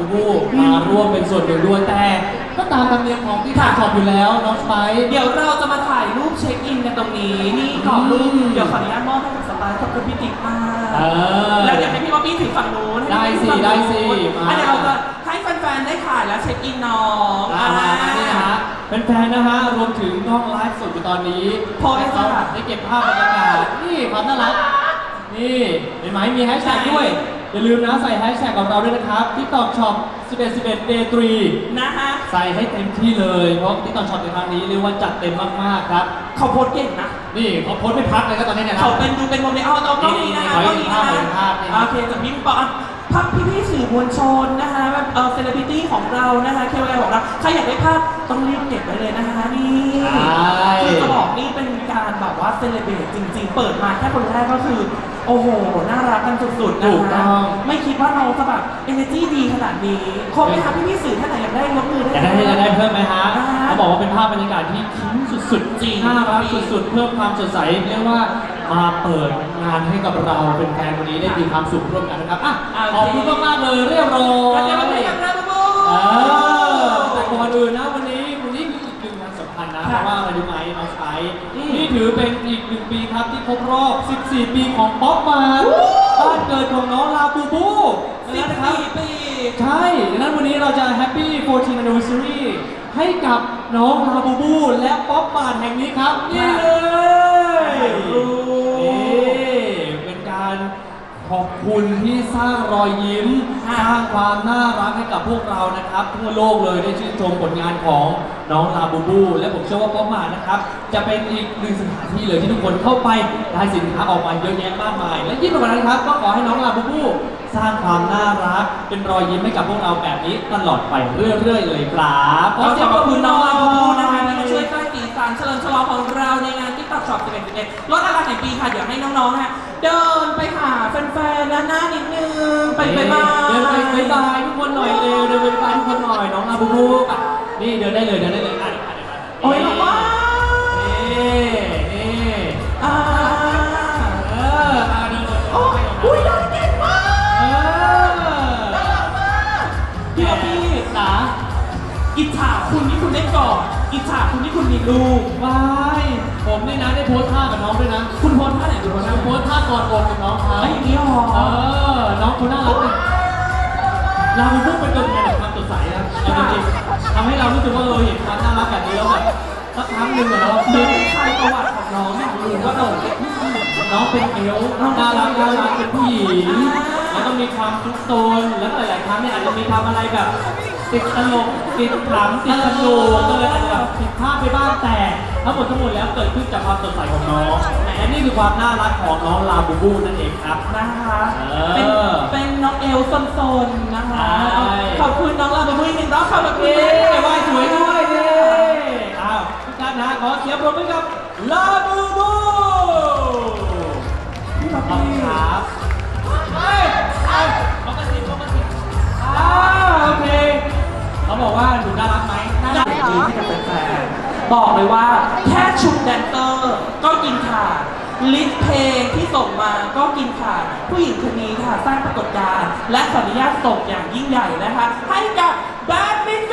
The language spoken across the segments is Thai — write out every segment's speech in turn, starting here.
บูบูมาร่วมเป็นส่วนหนึ่งด้วยแต่ก็ตามธรรมเนียมของที่ต่อช็อปอยู่แล้วน้องสไปซ์เดี๋ยวเราจะมาถ่ายรูปเช็คอินกันตรงนี้นี่กรอบรูปอืมเดี๋ยวขออนุญาตมอบให้กับสปายขอบคุณพี่ติ๊กมากเออ แล้วเดี๋ยวให้พี่บ๊อบบี้ถือฝั่งนู้นให้ได้สิพี่ติ๊กถือฝั่งนู้นได้สิมาอะเดี๋ยวเราจะให้แฟนๆได้ถ่ายแล้วเช็คอินน้องอ่านี่นะฮะเป็นแฟนๆนะฮะรวมถึงกล้องไลฟ์สดอยู่ตอนนี้โพสต์ให้เขาค่ะได้เก็บภาพบรรยากาศนี่ความน่ารักนี่เห็นไหมมีแฮชแท็กด้วย อย่าลืมนะใส่แฮชแท็กของเราด้วยนะครับที่ตอกช็อป11 11 day 3นะฮะใส่ให้เต็มที่เลยเพราะที่ตอนช็อปในครั้งนี้เรียกว่าจัดเต็มมากๆครับ เขาโพสต์เก่งนะ นี่เขาโพสต์ไม่พักเลยก็ตอนนี้เนี่ยนะ เขาเป็นดูเป็นโมเดลเอาเอากล้องนี้นะคะนี่กล้องนี้นะนี่คะภาพภาพภาพ โอเคจากพี่ปอนพักพี่พี่ๆสื่อมวลชนนะคะแบบเออเซเลบริตี้ของเรานะคะเคลของเราใครอยากได้ภาพต้องรีบเก็บไว้เลยนะคะนี่ใช่ คือจะบอกนี่เป็นการแบบว่าเซเลบรตจริง ๆ เปิดมาแค่คนแรกก็คือ โอ้โห น่ารักกันสุดๆนะถูกต้คะอง ไม่คิดว่าเราจะแบบเอเนจีดีขนาดนี้ครบไหมคะพี่พี่ๆสื่อท่านไหนอยากได้ยกมือได้อยากได้อยากได้เพิ่มไหมฮะอ่าเขาบอกว่าเป็นภาพบรรยากาศที่คิ้มสุดจริงๆน่ารักสุดๆ เพิ่มความสดใสเรียกว่ามาเปิดงานให้กับเราเป็นแฟนวันนี้ได้มีความสุขร่วมกันนะครับอะโอเคขอบคุณมากๆเลยเรียบร้อยแล้วเดี๋ยวเราไปกันนะบูบูเออแต่ก่อนอื่นนะวันนี้วันนี้ เพค่ะราะว่าอะไรรู้ไหมน้องสไปซ์อืมนี่ถือเป็นอีกหนึ่งปีครับที่ครบรอบ 14 ปีของป๊อปมาบ้านเกิดของน้องลาบูบูสิบนะครับสี่ปีใช่ดังนั้นวันนี้เราจะ Happy 14 Anniversary ให้กับน้องลาบูบู และป๊อปมาร์ทแห่งนี้ครับ นี่เลย ขอบคุณที่สร้างรอยยิ้มค่ะสร้างความน่ารักให้กับพวกเรานะครับ ทั่วโลกเลยได้ชื่นชมผลงานของน้องลาบูบู และผมเชื่อว่าป๊อปมาร์ทนะครับ จะเป็นอีกหนึ่งสถานที่เลยที่ทุกคนเข้าไปได้สินค้าออกมาเยอะแยะมากมาย และยิ่งไปกว่านั้นครับ ก็ขอให้น้องลาบูบู สร้างความน่ารัก เป็นรอยยิ้มให้กับพวกเราแบบนี้ตลอดไปเรื่อยๆ เลยครับขอเสียงปรบมือน้องลาบูบูนะคะที่มาช่วยสร้างสีสันเฉลิมฉลองของเราในงานที่ตัดช็อป11 11ลดราคาแห่งปีค่ะเดี๋ยวให้น้องๆนะ เดินไปหาแฟนๆด้านหน้านิดนึงไปไปบายเดินไปบายบายทุกคนหน่อยเร็วเดินไปบายทุกคนหน่อยน้องลาบูบูอะนี่เดินได้เลยเดินได้เลยอะเดี๋ยวอะเดี๋ยวอะโอ้ยบอกว่านี่นี่อ่าเอออะเดินเดินโอ้ยอุ้ยเดินเก่งมากเออน่ารักมากพี่บอกพี่จ๋าอิจฉาคุณที่คุณได้กอดอิจฉาคุณที่คุณมีลูกวาย ผมนี่นะได้โพสท่ากับน้องด้วยนะ คุณโพสท่าไหนคุณโพสท่าโพสท่ากอดอกกับน้องเขาไอ้ยอย่างนี้หรอเออ น้องคุณน่ารักเลยเราเพิ่งเป็นตัวแทนแห่งความสดใสนะเอาจริงๆทำให้เรารู้สึกว่าเออเห็นความน่ารักแบบนี้แล้วแบบสักครั้งหนึ่งอะเนาะเดินทายประวัติของน้องอยากรู้ว่าเออน้องเป็นเอลฟ์น่ารักน่ารักเป็นผู้หญิงแล้วก็มีความทุกโซนแล้วหลายๆครั้งเนี่ยอาจจะมีทำอะไรแบบ ติดตลกติดขำติดสนุกก็เลยอาจจะแบบผิดพลาดไปบ้างแต่ทั้งหมดทั้งมวลแล้วเกิดขึ้นจากความสดใสของน้องและนี่คือความน่ารักของน้องลาบูบูนั่นเองครับ นะคะเอเป็นอเป็นน้องเอลซนๆนะคะใช่ขอบคุณน้องลาบูบูอีกหนึ่งรอบขอบคุณเย้มากไหวสวยด้วยเย้อ้าวทุกท่านนะขอเสียงปรบมือกับลาบูบูพี่ป๊อปขอบคุณปี้ครับเฮ้ยเอาเขากระซิบเขากระซิบอ้าวโอเค เขาบอกว่าหนูน่ารักไหมน่ารักจริงๆให้กับแฟนบอกเลยว่าแค่ชุดแดนเตอร์ก็กินขาดลิสต์เพลงที่ส่งมาก็กินขาดผู้หญิงคนนี้ค่ะสร้างปรากฏการณ์และขออนุญาตส่งอย่างยิ่งใหญ่นะคะ ให้กับแบดมินเ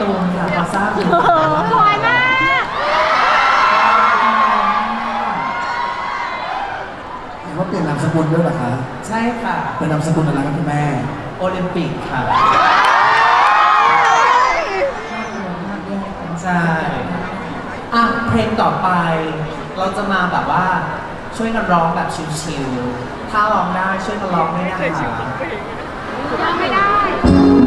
ตูนค่ะพอทราบอยู่สวยมาก เห็นว่าเปลี่ยนนามสกุลด้วยเหรอคะใช่ค่ะ เป็นนามสกุลอะไรครับคุณแม่ โอลิมปิกค่ะใช่อะเพลงต่อไป เราจะมาแบบว่าช่วยกันร้องแบบชิลๆถ้าร้องได้ช่วยกันร้องได้ไหมคะร้องไม่ได้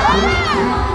¡Ah!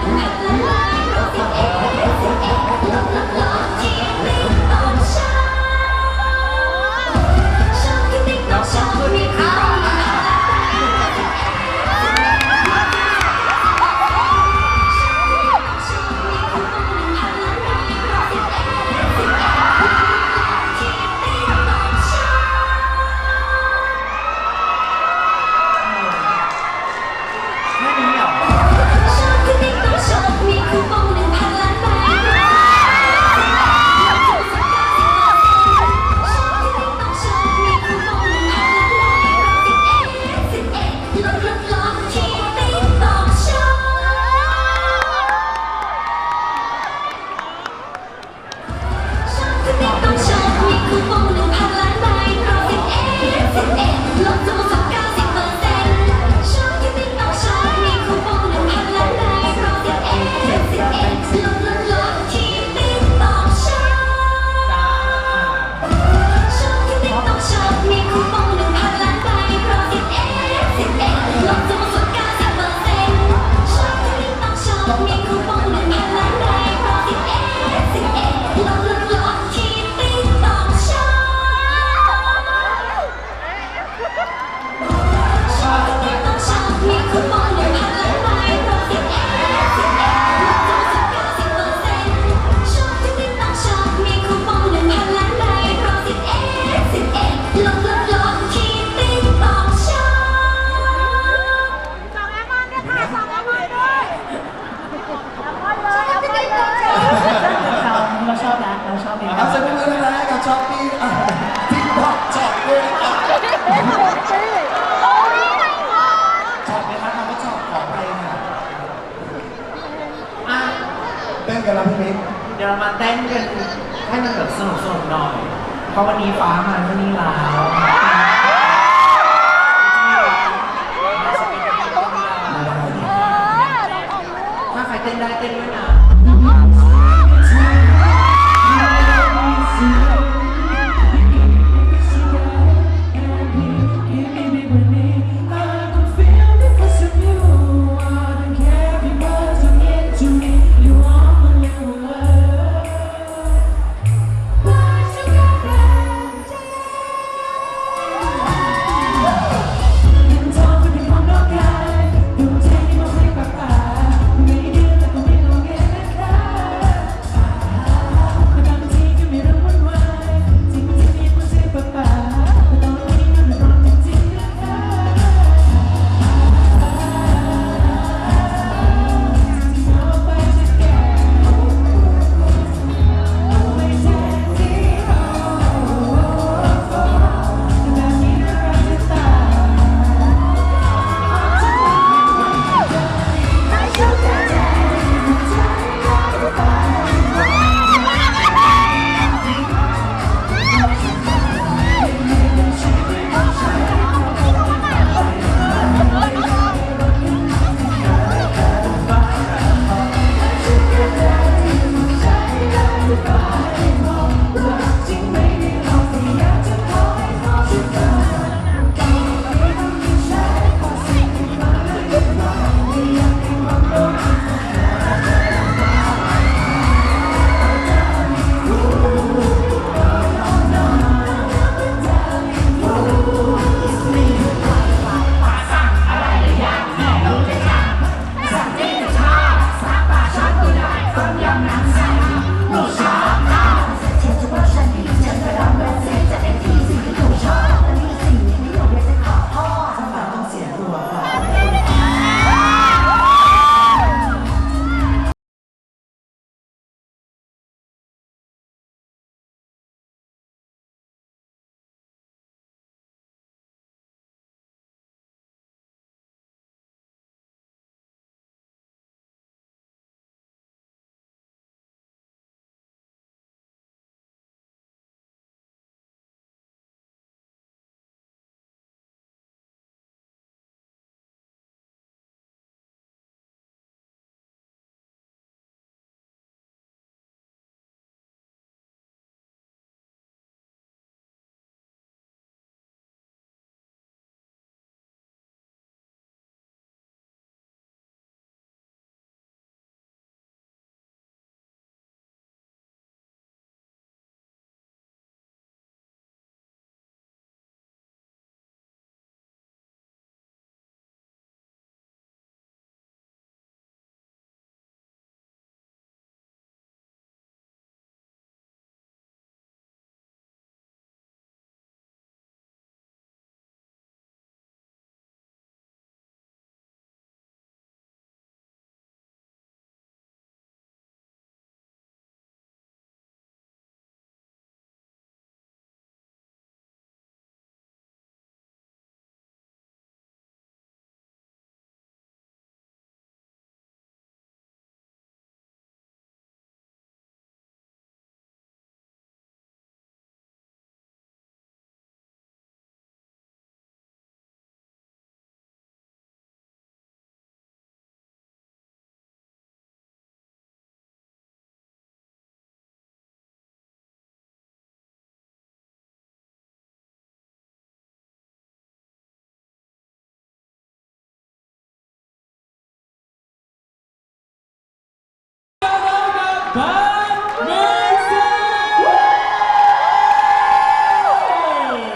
แฟนมิวสิก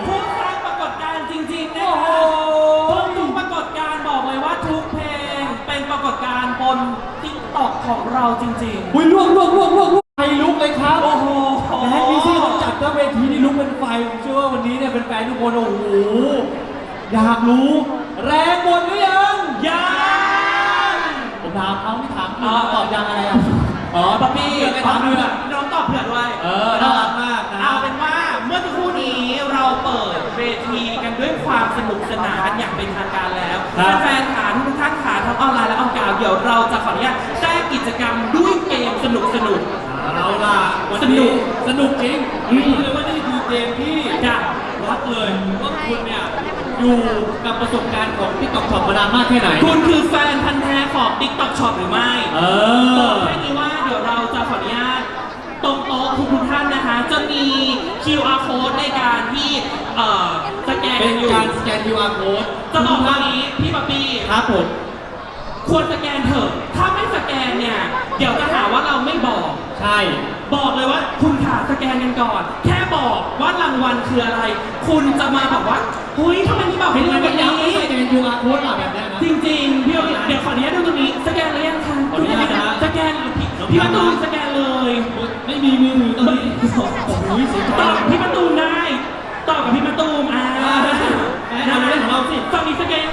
ผู้สร้างปรากฏการณ์จริงๆนะโอ้โหคะทุกปรากฏการณ์บอกเลยว่าทุกเพลงเป็นปรากฏการณ์บนติ๊กต็อกของเราจริง อุ้ยล่วงล่วงล่วงล่วงล่วงไฟลุกเลยครับโอ้โหและให้พี่ซี่เขาจัดก็เวทีนี่ลุกเป็นไฟผมเชื่อว่าวันนี้เนี่ยเป็นแฟนทุกคนโอ้โหอยากรู้ แรงหมดหรือยังๆยังผมถามเขาไม่ถามคุณอ๋อตอบยังอะไรอะอ๋อ ป๊อปปี้เพื่อ นไม่ถามด้วยน้องตอบเผื่อด้วยเออน่ารักมากนะเอาเป็นว่าเมื่อสักครู่นี้เราเปิดเวทีกันด้วยความสนุกสนานกันอย่างเป็นทางการแล้วครับแฟนๆขาทุกท่านขาทั้งออนไลน์และออนกราวเดี๋ยวเราจะขออนุญาตแทรกกิจกรรมด้วยเกมสนุกสนุก เอาล่ะวันสนุนี้กสนุกจริงอืมเรียกว่านี่คือเกมที่ๆจ้ะวัดเลยว่าคุณเนี่ย อยู่กับประสบการณ์ของที่ตอกช็อปมานานมากแค่ไหน คุณคือแฟนพันธ์แท้ของ TikTok Shop หรือไม่เอบอกอแค่นี้ว่าเดี๋ยวเราจะขออนุญาตตรงโต๊ะทุกทุกๆท่านนะคะ จะมี QR code ในการที่เอ่อสแกนเป็นอยู่การสแกน QR code จะบอกว่านี้พี่ป๊อปปี้ ครับผม ควรสแกนเถอะ ถ้าไม่สแกนเนี่ย เดี๋ยวจะหาว่าเราไม่บอก ใช่ บอกเลยว่าคุณขาสแกนกันก่อน แค่บอกว่ารางวัลคืออะไร คุณจะมาบอกว่าเฮ้ยทำไมไม่บอกเป็ให้นดูไงแบบยังไม่นี้สแกน QR code อะแบบเนี้ยนะ จริงๆพี่เอาเดี๋ยวขออนุญาตดูตรงนี้ สแกนหรือยังคะขออนุญาตนะ สแกนหรือพี่พี่ประตูนสแกนเลยไม่มีมือถือตอนนี้โอ้โหเสียใจตอบพี่ประตูนได้ตอบกับพี่ประตูมอ่าอ่าได้เอาเรื่องของเราสิ ฝั่งนี้สแกน